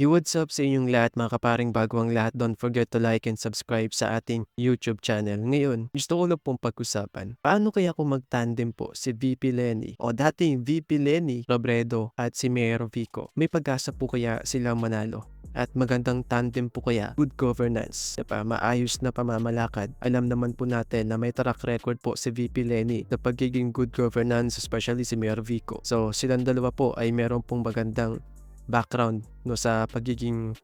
Hey, what's up sa inyong lahat mga kaparing bago ang lahat. Don't forget to like and subscribe sa ating YouTube channel. Ngayon, gusto ko lang pong pag-usapan. Paano kaya kung mag-tandem po si VP Lenny o dating VP Lenny Robredo at si Mayor Vico? May pag-asa po kaya silang manalo? At magandang tandem po kaya good governance, diba? maayos na pamamalakad. Alam naman po natin na may track record po si VP Lenny sa pagiging good governance, especially si Mayor Vico. So silang dalawa po ay meron pong magandang background no sa pagiging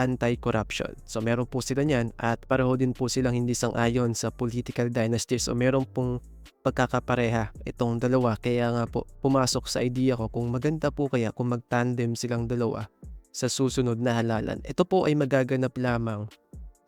anti-corruption. So meron po sila niyan at pareho din po silang hindi sang-ayon sa political dynasty. So meron pong pagkakapareha itong dalawa. Kaya nga po pumasok sa idea ko kung maganda po kaya kung mag-tandem silang dalawa sa susunod na halalan. Ito po ay magaganap lamang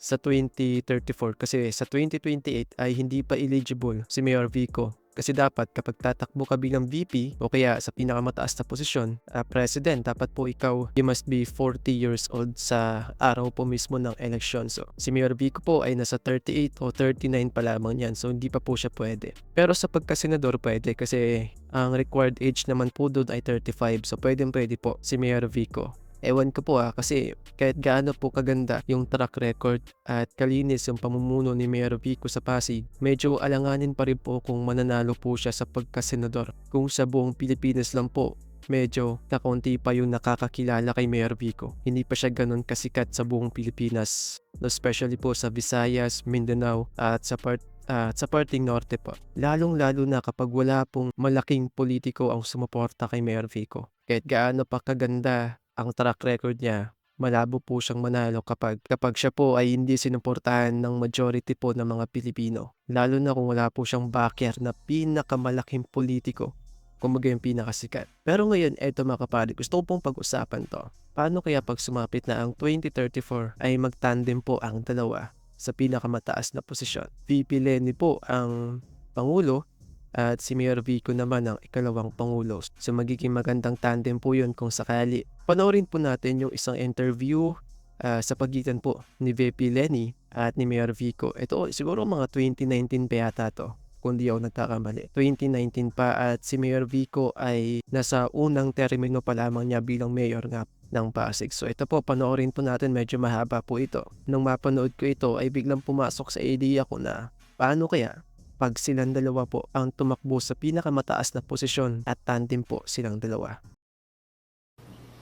sa 2034 kasi sa 2028 ay hindi pa eligible si Mayor Vico kasi dapat kapag tatakbo ka bilang VP o kaya sa pinakamataas na posisyon, ah, president, dapat po ikaw, you must be 40 years old sa araw po mismo ng election. So, si Mayor Vico po ay nasa 38 o 39 pa lamang yan. So, hindi pa po siya pwede. Pero sa pagkasenador pwede kasi ang required age naman po doon ay 35. So, pwede pwede po si Mayor Vico. Ewan ko po ah, kasi kahit gaano po kaganda yung track record at kalinis yung pamumuno ni Mayor Vico sa Pasig, medyo alanganin pa rin po kung mananalo po siya sa pagkasenador. Kung sa buong Pilipinas lang po, medyo kakaunti pa yung nakakakilala kay Mayor Vico. Hindi pa siya ganun kasikat sa buong Pilipinas, especially po sa Visayas, Mindanao at sa part at sa parting norte po. Lalong-lalo na kapag wala pong malaking politiko ang sumuporta kay Mayor Vico. Kahit gaano pa kaganda ang track record niya, malabo po siyang manalo kapag kapag siya po ay hindi sinuportahan ng majority po ng mga Pilipino. Lalo na kung wala po siyang backer na pinakamalaking politiko. Kumbaga yung pinakasikat. Pero ngayon, eto mga kapatid, gusto ko pong pag-usapan to. Paano kaya pag sumapit na ang 2034 ay magtandem po ang dalawa sa pinakamataas na posisyon? VP Lenny po ang Pangulo at si Mayor Vico naman ang ikalawang pangulo. So magiging magandang tandem po yun kung sakali. Panoorin po natin yung isang interview ah, sa pagitan po ni VP Lenny at ni Mayor Vico. Ito siguro mga 2019 pa yata to kung di ako nagkakamali. 2019 pa at si Mayor Vico ay nasa unang termino pa lamang niya bilang mayor nga ng Pasig. So ito po, panoorin po natin, medyo mahaba po ito. Nung mapanood ko ito ay biglang pumasok sa idea ko na paano kaya pag silang dalawa po ang tumakbo sa pinakamataas na posisyon at tandem po silang dalawa.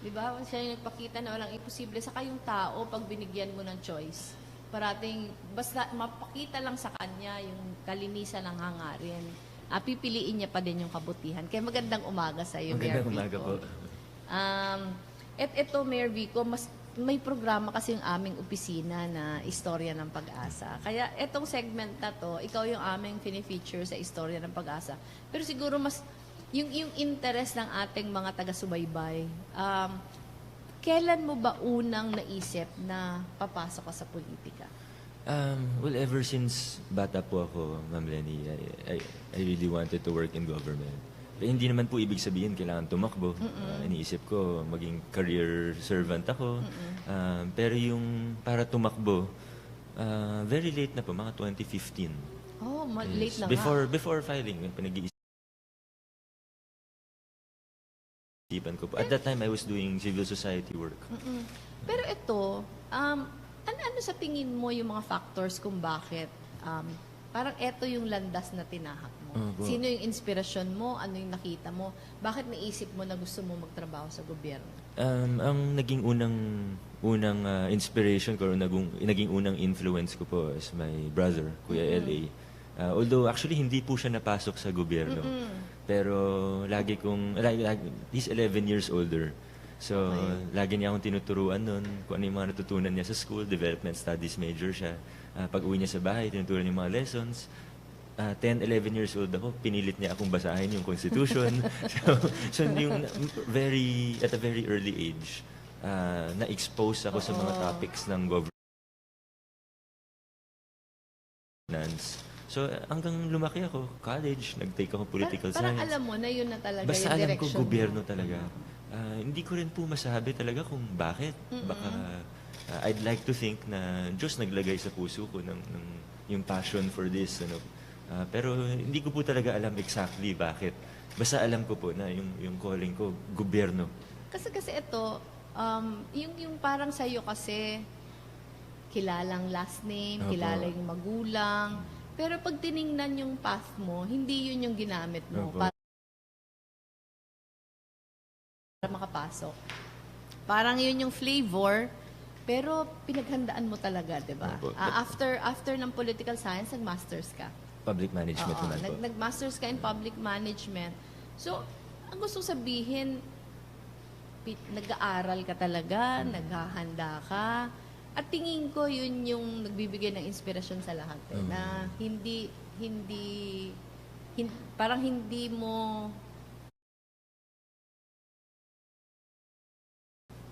Di ba? Siya yung nagpakita na walang imposible sa kayong tao pag binigyan mo ng choice. Parating, basta mapakita lang sa kanya yung kalinisan ng hangarin. Ah, pipiliin niya pa din yung kabutihan. Kaya magandang umaga sa iyo, Mayor Magandang umaga po. Um, et ito, Mayor Vico, mas may programa kasi yung aming opisina na Istorya ng Pag-asa. Kaya etong segment na to, ikaw yung aming fini-feature sa Istorya ng Pag-asa. Pero siguro mas yung yung interest ng ating mga taga-subaybay. Um, kailan mo ba unang naisip na papasok ka sa politika? Um, well, ever since bata po ako, Ma'am Lenny, I, I, I really wanted to work in government. Pero hindi naman po ibig sabihin kailangan tumakbo. Uh, iniisip ko, maging career servant ako. Um, pero yung para tumakbo, uh, very late na po, mga 2015. Oh, ma- Yes. late na before, nga. Before filing, pinag-iisipan ko po. At that time, I was doing civil society work. Mm-mm. Pero ito, um, ano-ano sa tingin mo yung mga factors kung bakit um, parang ito yung landas na tinahak mo? Opo. Sino yung inspirasyon mo? Ano yung nakita mo? Bakit naisip mo na gusto mo magtrabaho sa gobyerno? Um, ang naging unang unang uh, inspiration ko naging, naging unang influence ko po is my brother, Kuya L.A. Uh, although actually hindi po siya napasok sa gobyerno. Pero lagi kong lagi, lagi, he's 11 years older. So, lagi niya akong tinuturuan nun kung ano yung mga natutunan niya sa school, development studies major siya. Uh, pag uwi niya sa bahay, tinuturuan yung mga lessons. Uh, 10, 11 years old ako, pinilit niya akong basahin yung Constitution. so, so yung very, at a very early age, uh, na-expose ako sa mga Oo. topics ng governance. So, hanggang lumaki ako, college, nag-take ako political parang, science. parang alam mo na yun na talaga Basta yung alam ko, direction mo. gobyerno talaga. Ah, hindi ko rin po masabi talaga kung bakit. Baka, ah, I'd like to think na Diyos naglagay sa puso ko ng, ng yung passion for this. Ano. Ah, pero hindi ko po talaga alam exactly bakit. Basta alam ko po na yung, yung calling ko, gobyerno. Kasi kasi ito, um, yung, yung parang sa'yo kasi, kilalang last name, Opo. kilala yung magulang. Pero pag tiningnan yung path mo, hindi yun yung ginamit mo Opo. Para makapasok. Parang yun yung flavor, pero pinaghandaan mo talaga, di ba? Opo. Ah, after after ng political science, nag-masters ka. Public management Oo, naman po. nag, nag-masters ka in public management. So, ang gusto sabihin, pi- nag-aaral ka talaga, Hmm. naghahanda ka, at tingin ko yun yung nagbibigay ng inspirasyon sa lahat. Eh, Mm. Na hindi, hindi, hin- parang hindi mo,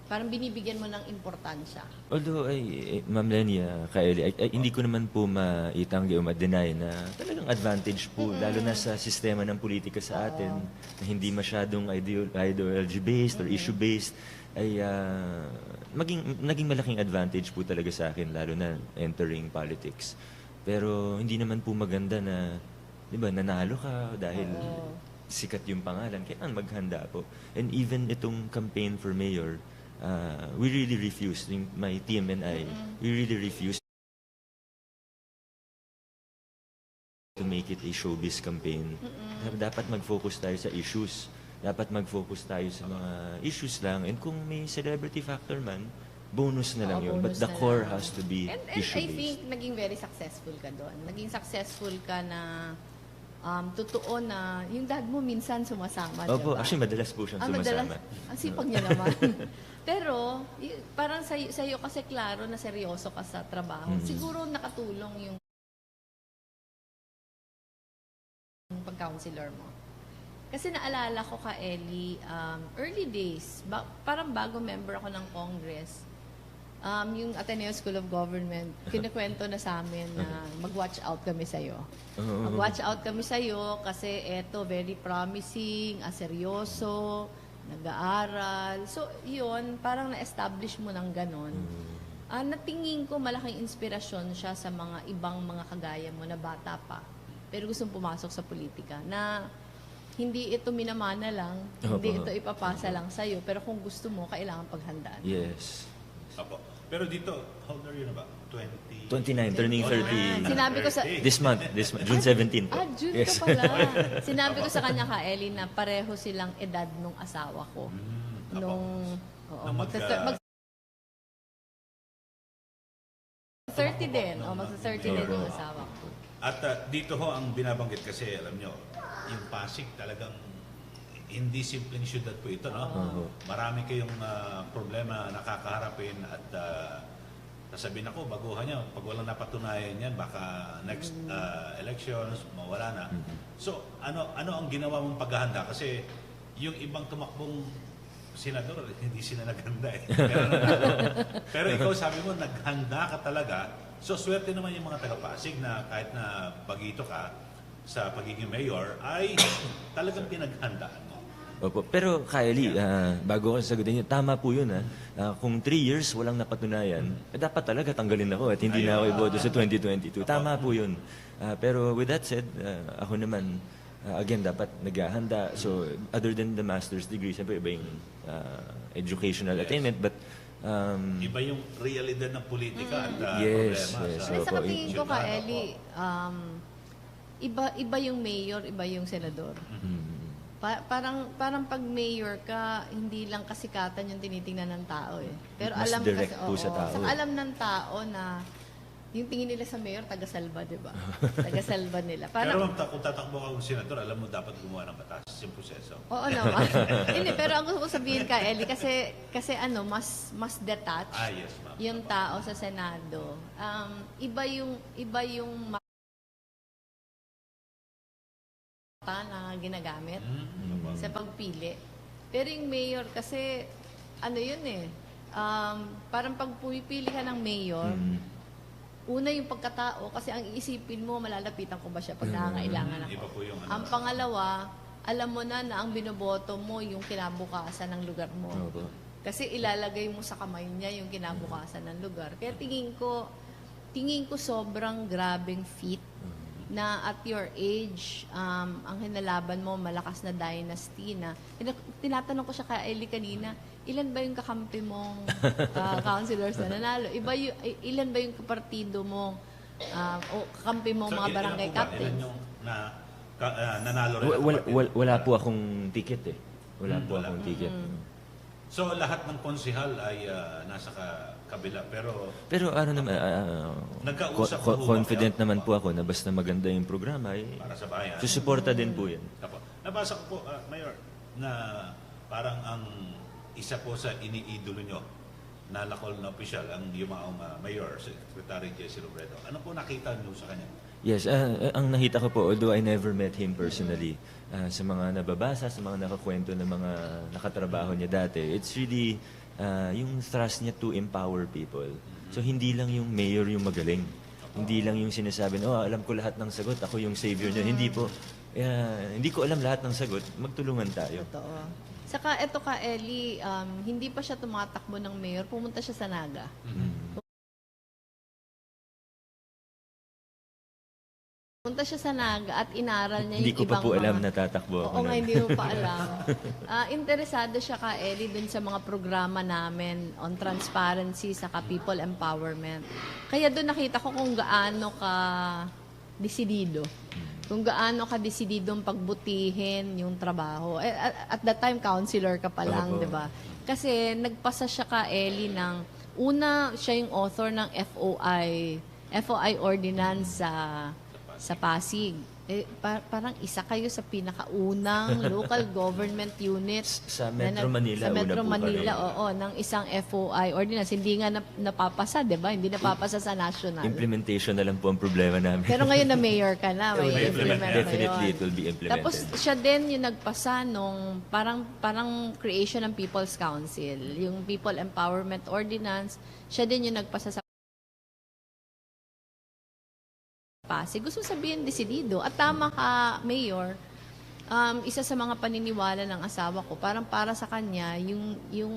parang binibigyan mo ng importansya. Although, ay, eh, Ma'am Lenny, ah, Kaeli, ay, ay, hindi ko naman po maitanggi o ma-deny na talagang advantage po, lalo na sa sistema ng politika sa atin, na hindi masyadong ideo- ideology-based or issue-based, ay ah, maging, naging malaking advantage po talaga sa akin, lalo na entering politics. Pero hindi naman po maganda na, di ba, nanalo ka dahil Oo. sikat yung pangalan. Kailangan maghanda po. And even itong campaign for mayor, uh, we really refused, my team and I, we really refused to make it a showbiz campaign. Dapat mag-focus tayo sa issues. Dapat mag-focus tayo sa mga issues lang. And kung may celebrity factor man, bonus na lang Oo, yun. But bonus the na core lang. has to be And, and I issue-based. think naging very successful ka doon. Naging successful ka na um, totoo na yung dad mo minsan sumasama, Opo, diba? actually madalas po siyang Ah, sumasama. madalas, ang sipag niya naman. Pero, parang sa'yo, sa'yo kasi klaro na seryoso ka sa trabaho. Mhm. Siguro nakatulong yung pag-counselor mo. Kasi naalala ko ka, Ellie, um, early days, ba- parang bago member ako ng Congress, um, yung Ateneo School of Government, kinikwento na sa amin na mag-watch out kami sa'yo. Mag-watch out kami sa'yo kasi eto, very promising, aseryoso, nag-aaral. So, yun, parang na-establish mo ng ganon. Ah, natingin ko malaking inspirasyon siya sa mga ibang mga kagaya mo na bata pa. Pero gustong pumasok sa politika na hindi ito minamana lang, hindi ito ipapasa lang sa'yo, pero kung gusto mo, kailangan paghandaan. Yes. Apo. Pero dito, how old are you na ba? 20? 29, turning 30. Sinabi ko sa... This month, this month, June 17 po. Ah, June yes. ka pala. Sinabi ko sa kanya ka, Ellie, na pareho silang edad nung asawa ko. Mm. Nung... Oo, magsa- mag- 30 din. O, magsa 30 din yung asawa ko. At ah, dito ho ang binabanggit kasi, alam nyo, yung Pasig talagang hindi simpleng syudad po ito, no? Oo. Marami kayong ah, problema na nakakaharapin at uh, sasabihin ako, baguhan nyo, pag walang napatunayan yan, baka next ah, elections, mawala na. So, ano ano ang ginawa mong paghahanda? Kasi yung ibang tumakbong senador, hindi sila naghanda eh. Pero. Pero ikaw sabi mo, naghanda ka talaga. So, swerte naman yung mga taga-Pasig na kahit na bagito ka sa pagiging mayor, ay talagang pinaghandaan. Opo. Pero Kylie, ah, bago ko sagutin yun, tama po yun. ah. Ah, kung three years walang napatunayan, eh, dapat talaga tanggalin ako at hindi na ako iboto sa 2022. Tama po yun. Ah, pero with that said, ah, ako naman, ah, again, dapat naghahanda. So, other than the master's degree, siyempre iba yung ah, educational Yes. attainment. But, um, Iba yung realidad ng politika at uh, Yes, problema yes. sa Kasi Opo, sa tingin ko ka, syudad, opo. Ellie, um, iba, iba yung mayor, iba yung senador. Pa- parang parang pag mayor ka, hindi lang kasikatan yung tinitingnan ng tao eh. Pero Mas alam direct kasi, po sa oo, tao. saka alam ng tao na yung tingin nila sa mayor, taga-salba, di ba? taga-salba nila. Pero Parang, ma'am, ta- kung tatakbo ka kung senador, alam mo dapat gumawa ng batas. Yung proseso. Oo naman. Hindi, pero ang gusto ko sabihin ka, Ellie, kasi, kasi ano, mas, mas detached Ah, yes, ma'am. yung tao sa Senado. Um, iba yung, iba yung mata na ginagamit Mm, sa pagpili. Pero yung mayor kasi, ano yun eh, um, parang pag pumipili ka ng mayor, mm, una yung pagkatao, kasi ang iisipin mo, malalapitan ko ba siya pag nangangailangan ako. Iba po yung ano. Ang pangalawa, alam mo na na ang binoboto mo yung kinabukasan ng lugar mo. Opo. Kasi ilalagay mo sa kamay niya yung kinabukasan ng lugar. Kaya tingin ko, tingin ko sobrang grabing fit na at your age, um, ang hinalaban mo, malakas na dynasty na. Tina- Tinatanong ko siya kay Ellie kanina, ilan ba yung kakampi mong ah, councilors na nanalo? Iba yung, ilan ba yung kapartido mong ah, o kakampi mong mga il- barangay captains? Ilan yung na, ka, ah, nanalo rin? Wala, wala, wala po akong ticket eh. Wala Hmm, po wala. akong ticket. So lahat ng konsihal ay ah, nasa ka, kabila. Pero Pero ano naman, ah, Nagkausap co- po ba confident kayo? naman po ako na basta maganda yung programa, eh, para sa bayan. susuporta din po yan. Apo. Nabasa ko po, ah, Mayor, na parang ang isa po sa iniidolo nyo na lakol na opisyal, ang yumaong ah, Mayor, Secretary Jesse Robredo. Ano po nakita nyo sa kanya? Yes, ah, ang nakita ko po, although I never met him personally, ah, sa mga nababasa, sa mga nakakwento ng mga nakatrabaho niya dati, it's really ah, yung thrust niya to empower people. So hindi lang yung mayor yung magaling. Hindi lang yung sinasabi, oh, alam ko lahat ng sagot, ako yung savior niyo. Hindi po. Ah, hindi ko alam lahat ng sagot, magtulungan tayo. Totoo. Saka eto ka, Ellie, um, hindi pa siya tumatakbo ng mayor, pumunta siya sa Naga. Pumunta siya sa Naga at inaral niya Hindi yung ko pa ibang po alam mga... na tatakbo ako. Oo nga, nun. hindi mo pa alam. Ah, interesado siya ka, Ellie, dun sa mga programa namin on transparency sa people empowerment. Kaya doon nakita ko kung gaano ka desidido. Kung gaano ka desididong pagbutihin yung trabaho. Eh, at, at that time, counselor ka pa lang, Opo. di ba? Kasi nagpasa siya ka, Ellie, ng una, siya yung author ng FOI, FOI ordinance sa sa Pasig. Eh, pa- parang isa kayo sa pinakaunang local government units Sa na Metro nag- Manila, Sa Metro Manila, kami. oo, ng isang FOI ordinance. Hindi nga nap- napapasa, di ba? Hindi napapasa sa national. Implementation na lang po ang problema namin. Pero ngayon na mayor ka na, may implement mo Definitely it will be implemented. Tapos siya din yung nagpasa nung parang parang creation ng People's Council, yung People Empowerment Ordinance, siya din yung nagpasa sa Pasig. Gusto sabihin desidido. At tama ka, Mayor, um, isa sa mga paniniwala ng asawa ko, parang para sa kanya, yung, yung,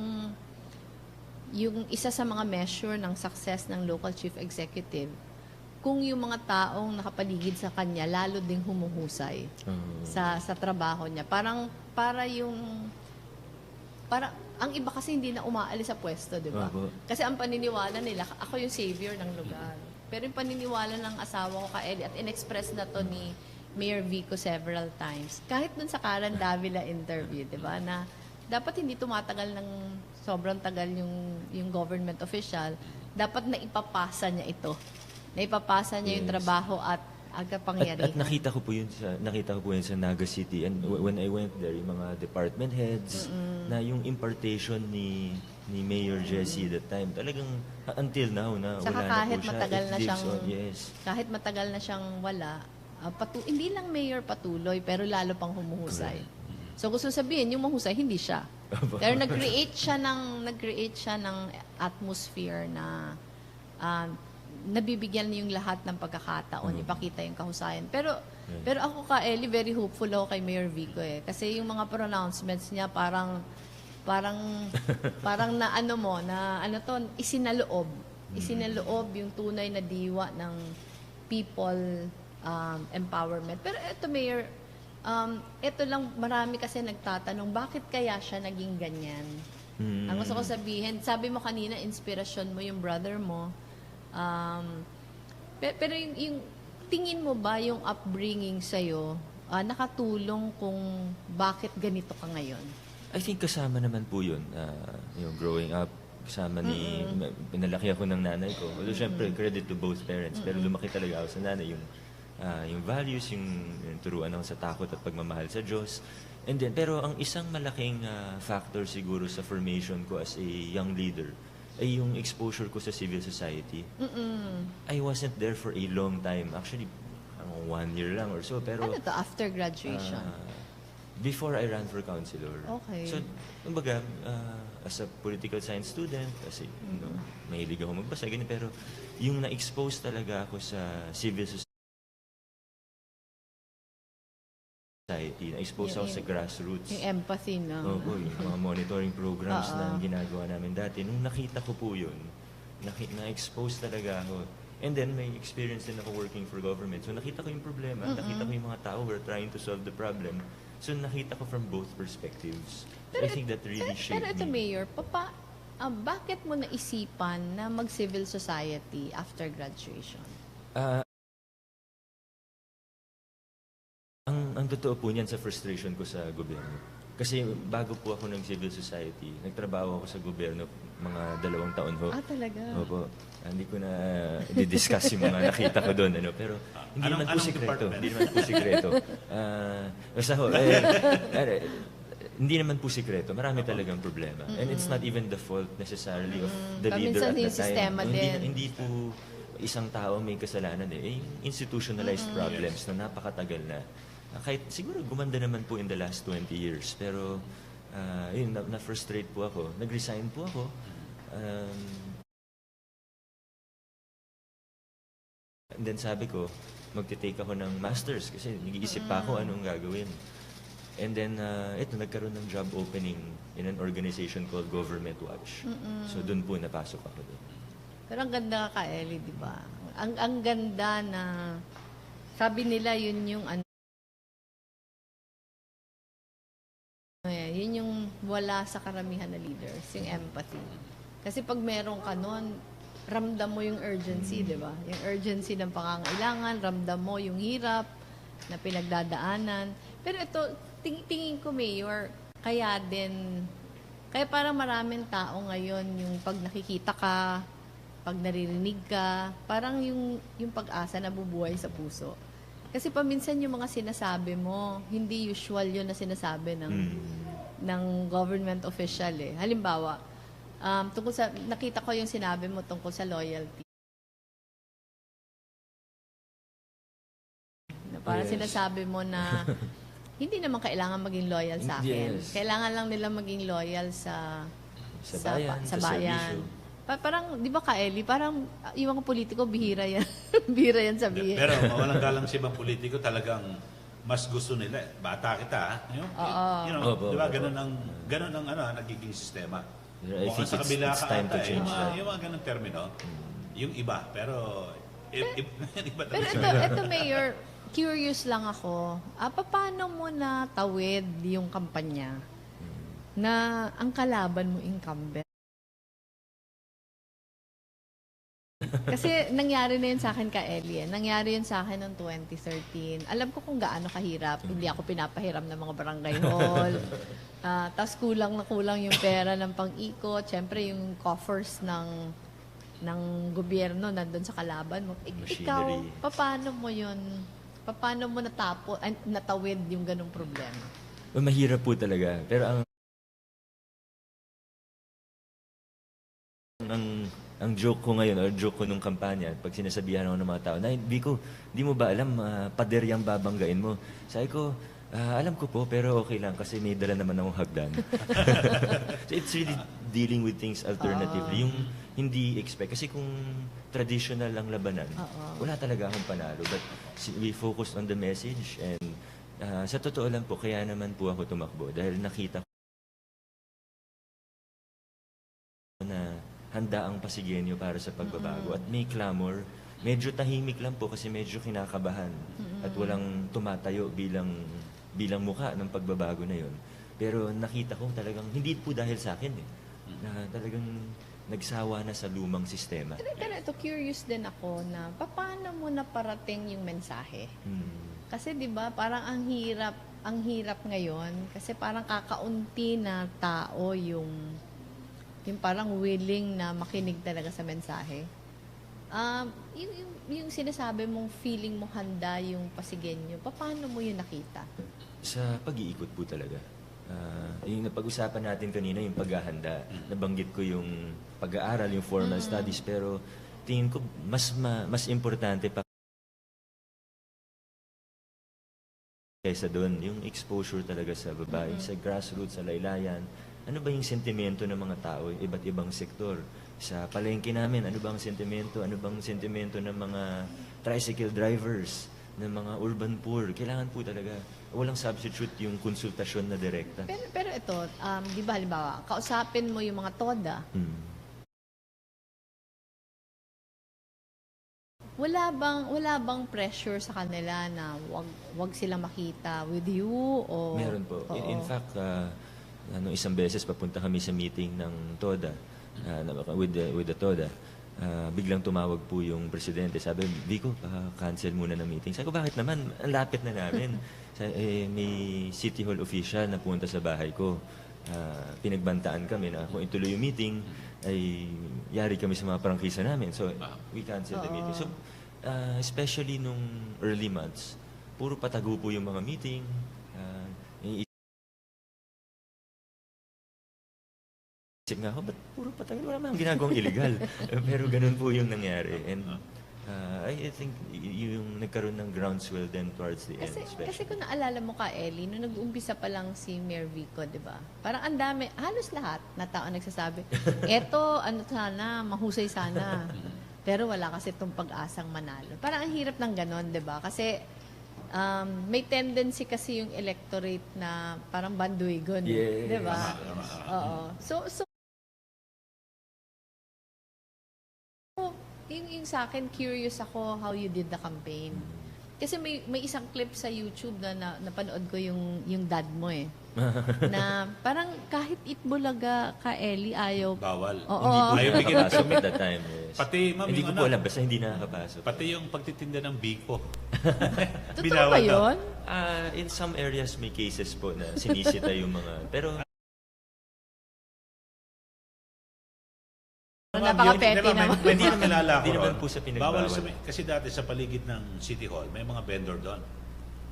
yung isa sa mga measure ng success ng local chief executive, kung yung mga taong nakapaligid sa kanya lalo ding humuhusay Oo. sa sa trabaho niya. Parang para yung para ang iba kasi hindi na umaalis sa pwesto, 'di ba? Kasi ang paniniwala nila, ako yung savior ng lugar. Pero yung paniniwala ng asawa ko ka Ellie, at in-express na to ni Mayor Vico several times. Kahit dun sa Karen Davila interview, 'di ba, na dapat hindi tumatagal ng sobrang tagal yung yung government official, dapat na ipapasa niya ito. Na ipapasa niya yung Yes. trabaho at ang At, kapangyarihan. at nakita ko po yun sa nakita ko po yun sa Naga City and when I went there yung mga department heads na yung impartation ni ni Mayor Jesse that time talagang uh, until now na Saka wala kahit na po siya matagal it na lives siyang- on, yes kahit matagal na siyang wala, ah, patu- hindi lang mayor patuloy, pero lalo pang humuhusay. So gusto sabihin, yung mahusay, hindi siya. pero nag-create siya ng nag-create siya ng atmosphere na ah, nabibigyan niya yung lahat ng pagkakataon, ipakita yung kahusayan. Pero pero ako ka Ellie, very hopeful ako kay Mayor Vico eh. Kasi yung mga pronouncements niya parang parang parang na ano mo na ano to isinaloob. Isinaloob yung tunay na diwa ng people um, empowerment. Pero eto mayor um, eto lang marami kasi nagtatanong bakit kaya siya naging ganyan? Mm. ang gusto ko sabihin sabi mo kanina inspirasyon mo yung brother mo. Um, pe- pero yung, yung tingin mo ba yung upbringing sa'yo ah, nakatulong kung bakit ganito ka ngayon I think kasama naman po yun ah, yung growing up. Kasama ni pinalaki ako ng nanay ko. Although syempre credit to both parents pero lumaki talaga ako sa nanay. Yung ah, yung values yung, yung turuan ako sa takot at pagmamahal sa Diyos. And then pero ang isang malaking ah, factor siguro sa formation ko as a young leader ay yung exposure ko sa civil society. I wasn't there for a long time. Actually one year lang or so pero ano to? After graduation? Ah, before I ran for councilor. Okay. So, kumbaga, ah, as a political science student, kasi you know, mahilig ako magbasa, ganyan, pero yung na-expose talaga ako sa civil society, na-expose ako Yung- sa grassroots. yung empathy no Oo, yung mga monitoring programs Oo. na ginagawa namin dati. Nung nakita ko po yun, na-expose talaga ako. And then, may experience din ako working for government. So, nakita ko yung problema, nakita ko yung mga tao who are trying to solve the problem. So nakita ko from both perspectives. So, I think that really Pero, shaped pero ito, me. Mayor, papa, ah, bakit mo naisipan na mag-civil society after graduation? Ah, ang, ang totoo po niyan sa frustration ko sa gobyerno. Kasi bago po ako ng civil society, nagtrabaho ako sa gobyerno mga dalawang taon ho. Ah, talaga? Opo. Ah, Hindi ko na i-discuss yung mga nakita ko doon. Ano? Pero hindi Anong- naman po anong sikreto. department? Hindi naman po sikreto. Ah, basta ho, eh, eh, hindi naman po sikreto. Marami talagang problema. And it's not even the fault necessarily of the leader Paminsan at the yung time. sistema hindi, din. Hindi po isang tao may kasalanan eh. Eh, institutionalized problems na napakatagal na. Ah, kahit siguro gumanda naman po in the last 20 years. Pero ah, yun, na- na-frustrate po ako. Nag-resign po ako. Um, and then sabi ko, magte-take ako ng masters kasi nag-iisip pa ako anong gagawin. And then, uh, ito, nagkaroon ng job opening in an organization called Government Watch. So, doon po napasok ako doon. Pero ang ganda ka, Ellie, di ba? Ang, ang ganda na, sabi nila yun yung ano, eh, yun yung wala sa karamihan na leaders, yung empathy. Kasi pag meron ka nun, ramdam mo yung urgency, di ba? Yung urgency ng pangangailangan, ramdam mo yung hirap na pinagdadaanan. Pero ito, ting- tingin ko, Mayor, kaya din, kaya parang maraming tao ngayon yung pag nakikita ka, pag naririnig ka, parang yung, yung pag-asa na bubuhay sa puso. Kasi paminsan yung mga sinasabi mo, hindi usual yun na sinasabi ng, ng government official eh. Halimbawa, um, tungkol sa, nakita ko yung sinabi mo tungkol sa loyalty. Na parang Yes. sinasabi mo na hindi naman kailangan maging loyal sa akin. Yes. Kailangan lang nila maging loyal sa Sa bayan, sa, sa bayan. Pa- parang, di ba ka, Ellie, parang ah, yung mga politiko, bihira yan. bihira yan sabihin. Pero mawalang galang sa ibang politiko talagang mas gusto nila. eh. Bata kita, ha? You know, Oo. you know, Opo, di ba? Ganun ang, ganun ang ano, nagiging sistema. I Mukhang think sa it's- kabila it's time to ata, eh. change Yung mga, that. yung mga ganun termino, yung iba. Pero, iba Pero talaga. ito, ito, Mayor, curious lang ako. Ah, paano mo na tawid yung kampanya na ang kalaban mo incumbent? Kasi nangyari na yun sa akin ka, Ellie. eh. Nangyari yun sa akin noong 2013. Alam ko kung gaano kahirap. Hindi ako pinapahiram ng mga barangay hall. Ah, Tapos kulang na kulang yung pera ng pang-ikot. Siyempre, yung coffers ng ng gobyerno nandun sa kalaban mo. Ik- ikaw, paano mo yun? Paano mo natapo, ay, natawid yung ganong problema? Well, mahirap po talaga. Pero ang ang ang joke ko ngayon or joke ko nung kampanya pag sinasabihan ako ng mga tao na hindi ko di mo ba alam uh, pader yung babanggain mo? Sabi ko "Ah, alam ko po pero okay lang kasi may dala naman akong hagdan. So it's really dealing with things alternatively yung hindi expect. Kasi kung traditional ang labanan Oo. wala talaga akong panalo. But we focused on the message and ah, sa totoo lang po kaya naman po ako tumakbo dahil nakita ko na handa ang Pasigenyo para sa pagbabago. At may clamor. Medyo tahimik lang po kasi medyo kinakabahan. At walang tumatayo bilang bilang muka ng pagbabago na yon pero nakita ko talagang hindi po dahil sa akin eh na talagang nagsawa na sa lumang sistema. Pero, pero ito, curious din ako na paano mo naparating yung mensahe? Hmm. Kasi 'di ba, parang ang hirap, ang hirap ngayon. Kasi parang kakaunti na tao yung yung parang willing na makinig talaga sa mensahe. Um, yung, yung, yung sinasabi mong feeling mo handa yung pasigenyo, paano mo yun nakita? Sa pag-iikot po talaga. Ah, yung napag-usapan natin kanina, yung paghahanda. Nabanggit ko yung pag-aaral, yung formal studies, pero tingin ko mas ma- mas importante pa kaysa doon, yung exposure talaga sa babae, sa grassroots, sa laylayan. Ano ba yung sentimento ng mga tao, iba't ibang sektor? Sa palengke namin, ano bang sentimento? Ano bang sentimento ng mga tricycle drivers, ng mga urban poor? Kailangan po talaga, walang substitute yung konsultasyon na direkta. Pero, pero ito, um, di ba halimbawa, kausapin mo yung mga toda, Hmm. Wala bang wala bang pressure sa kanila na wag wag sila makita with you o Meron po. In, in Oo. fact, uh, ano, isang beses papunta kami sa meeting ng TODA, uh, with, the, with the TODA. Uh, biglang tumawag po yung presidente. Sabi, Vico, cancel muna ng meeting. Sabi ko, bakit naman? Ang lapit na namin. Sa, eh, may City Hall official na punta sa bahay ko. Uh, pinagbantaan kami na kung ituloy yung meeting, ay yari kami sa mga prangkisa namin. So, we canceled the meeting. So, uh, especially nung early months, puro patago po yung mga meeting. Isip nga ako, ba't puro patagal? Wala namang ginagawang illegal. Pero ganun po yung nangyari. And uh, I, think yung nagkaroon ng groundswell then towards the end. Kasi, especially. kasi kung naalala mo ka, Ellie, nung nag-umpisa pa lang si Mayor Vico, di ba? Parang ang dami, halos lahat na tao nagsasabi, eto, ano sana, mahusay sana. Pero wala kasi itong pag-asang manalo. Parang ang hirap ng ganon, di ba? Kasi um, may tendency kasi yung electorate na parang bandwagon. Yes. Di ba? Oo. So, so, yung, yung sa akin, curious ako how you did the campaign. Kasi may may isang clip sa YouTube na, na napanood ko yung yung dad mo eh. na parang kahit itbulaga ka Ellie ayaw. Bawal. Oo. Hindi po Ayaw sumit. at that time. Yes. Pati, ma'am, hindi ko po alam, basta hindi nakakapasok. Pati yung pagtitinda ng biko. Totoo ba yun? Ah, in some areas may cases po na sinisita yung mga... Pero Ma'am, Napaka-petty yun, di ba, may- naman. Mga kilala ko Hindi naman po sa pinagbawal. Bawal sa, kasi dati sa paligid ng City Hall, may mga vendor doon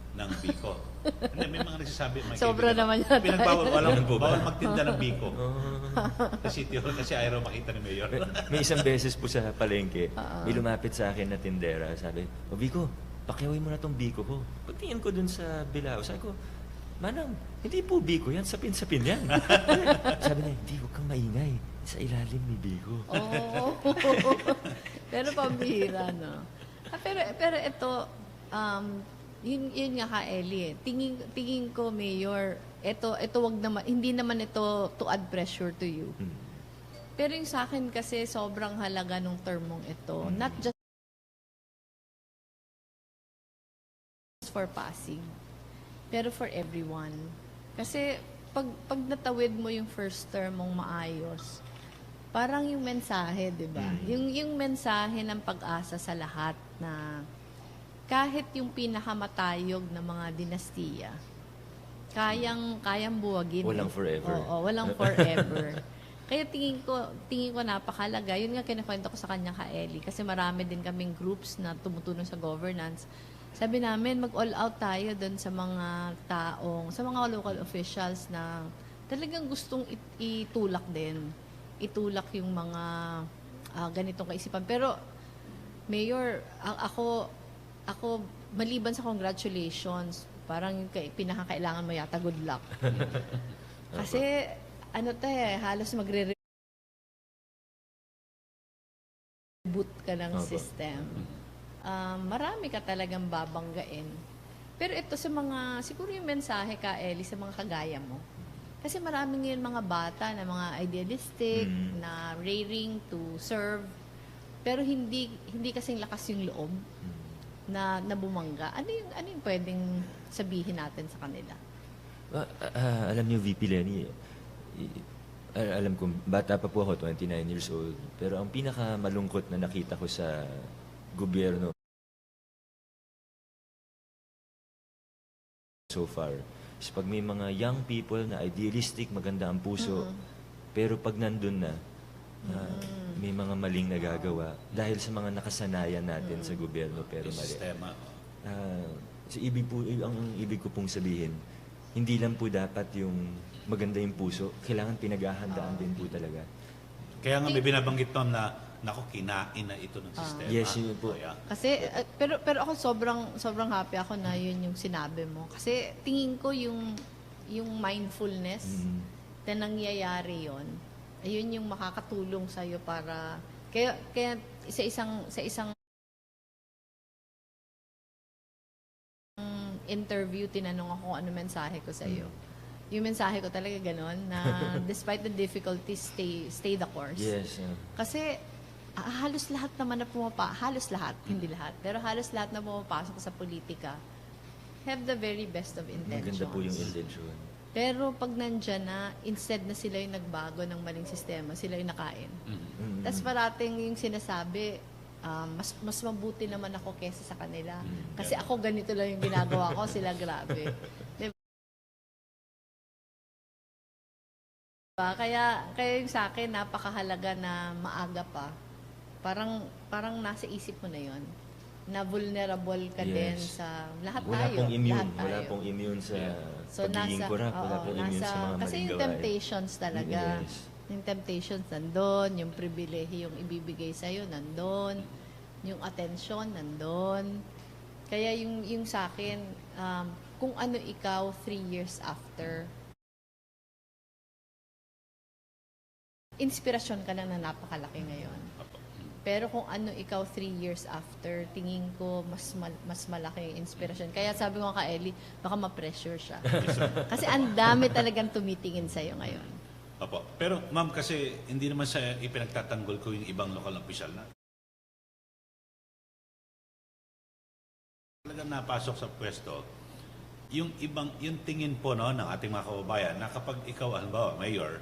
ng biko. Hindi, may mga nagsasabi. May Sobra naman yata. Pinagbawal, walang, Ganun po ba? bawal magtinda ng biko. sa City Hall kasi ayaw makita ni Mayor. may, may isang beses po sa palengke, may lumapit sa akin na tindera. Sabi, o Biko, pakiawin mo na tong biko ko. Pagtingin ko dun sa bilao, sabi ko, Manang, hindi po biko yan, sapin-sapin yan. sabi niya, hindi, huwag kang maingay. Sa ilalim may biko. Oo. pero pambihira, no? Ah, pero, pero ito, um, yun, yun nga ka, Ellie, eh. tingin, tingin ko, Mayor, ito, ito wag naman, hindi naman ito to add pressure to you. Hmm. Pero yung sa akin kasi sobrang halaga nung termong ito. Hmm. Not just for passing, pero for everyone. Kasi pag, pag natawid mo yung first term mong maayos, parang yung mensahe, di ba? Mm. Yung, yung mensahe ng pag-asa sa lahat na kahit yung pinakamatayog na mga dinastiya, kayang kayang buwagin. Walang forever. Oo, walang forever. Kaya tingin ko, tingin ko napakalaga. Yun nga kinakwento ko sa kanya ka Ellie kasi marami din kaming groups na tumutulong sa governance. Sabi namin, mag-all out tayo doon sa mga taong, sa mga local officials na talagang gustong it- itulak din. Itulak yung mga ah, ganitong kaisipan. Pero, Mayor, ako, ako, maliban sa congratulations, parang pinakakailangan mo yata good luck. Kasi, ano to eh, halos magre boot ka ng Opo. system. Um, marami ka talagang babanggain. Pero ito sa mga, siguro yung mensahe ka, Ellie, sa mga kagaya mo. Kasi marami ngayon mga bata na mga idealistic, Mm. na raring to serve, pero hindi hindi kasing lakas yung loob na nabumangga. Ano yung ano yung pwedeng sabihin natin sa kanila? Ah, ah, alam niyo, VP Lenny, i- ah, alam ko, bata pa po ako, 29 years old. Pero ang pinakamalungkot na nakita ko sa gobyerno so far is pag may mga young people na idealistic, maganda ang puso, pero pag nandun na, ah, may mga maling nagagawa dahil sa mga nakasanayan natin sa gobyerno pero mali. sistema. Ah, so ibig po, ang ibig ko pong sabihin, hindi lang po dapat yung maganda yung puso, kailangan pinaghahandaan din po talaga. Kaya nga may binabanggit noon na, naku, kinain na ito ng sistema. Yes, yun po. Kaya, Kasi uh, pero pero ako sobrang sobrang happy ako na yun yung sinabi mo. Kasi tingin ko yung yung mindfulness Mm. na nangyayari yon ayun yung makakatulong sa iyo para kaya kaya sa isang sa isang interview tinanong ako ano mensahe ko sa iyo. Yung mensahe ko talaga ganon na despite the difficulties stay stay the course. Yes. ah. Kasi ah, halos lahat naman na pumapa, halos lahat, hindi lahat, pero halos lahat na pumapasok sa politika have the very best of intentions. Maganda po yung intention. Pero pag nandyan na, instead na sila yung nagbago ng maling sistema, sila yung nakain. Mm. Tapos parating yung sinasabi, um, mas mas mabuti naman ako kesa sa kanila. Kasi ako ganito lang yung ginagawa ko, sila grabe. Diba? Kaya, kaya yung sa akin, napakahalaga na maaga pa. Parang, parang nasa isip mo na yon na vulnerable ka Yes. din sa lahat Wala tayo. pong immune. lahat Wala tayo. pong immune sa So pagiging nasa, corrupt. Wala pong immune nasa, sa mga kasi yung gawain. temptations talaga. Yes. Yung temptations nandun, yung pribilehi yung ibibigay sa'yo nandun, yung attention nandun. Kaya yung, yung sa akin, um, kung ano ikaw three years after, inspirasyon ka lang na napakalaki ngayon. Pero kung ano ikaw three years after, tingin ko mas mal- mas malaki yung inspirasyon. Kaya sabi ko ka Ellie, baka ma-pressure siya. Kasi ang dami talagang tumitingin sa'yo ngayon. Opo. Pero ma'am, kasi hindi naman sa ipinagtatanggol ko yung ibang lokal na opisyal na. Talagang napasok sa pwesto, yung ibang, yung tingin po no, ng ating mga kababayan na kapag ikaw, halimbawa, mayor,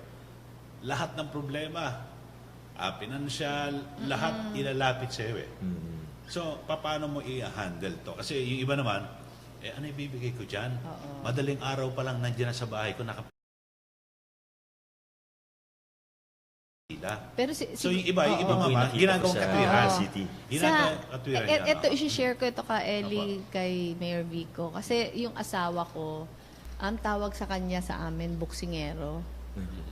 lahat ng problema, ah, pinansyal, lahat ilalapit sa iyo eh. Mm. So, paano mo i-handle to? Kasi yung iba naman, eh, ano ibibigay ko dyan? Oo. Madaling araw pa lang nandiyan na sa bahay ko, naka Pero si, So si- yung iba, yung iba Yung mama, ginagawang katwiran. city. Ginagawang Sa, katwiran e- e- ito, isi-share ko ito ka Ellie kay Mayor Vico. Kasi yung asawa ko, ang tawag sa kanya sa amin, buksingero.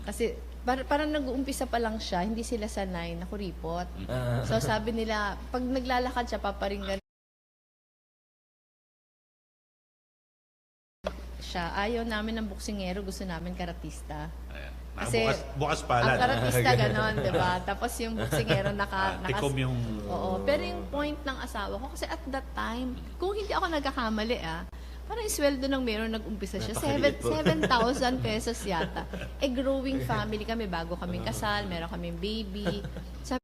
Kasi par- parang nag-uumpisa pa lang siya, hindi sila sanay na kuripot. So sabi nila, pag naglalakad siya, paparinggan siya. Ayaw namin ng buksingero, gusto namin karatista. Ayan. Kasi Nakabukas, bukas Ang palad. karatista ganon, di ba? Tapos yung buksingero naka... Ah, naka tikom yung... Oo, pero yung point ng asawa ko, kasi at that time, kung hindi ako nagkakamali ah, parang yung sweldo ng meron nag-umpisa siya, Napakaliit po. 7,000 pesos yata. Eh, growing family kami bago kaming kasal, meron kaming baby. Sabi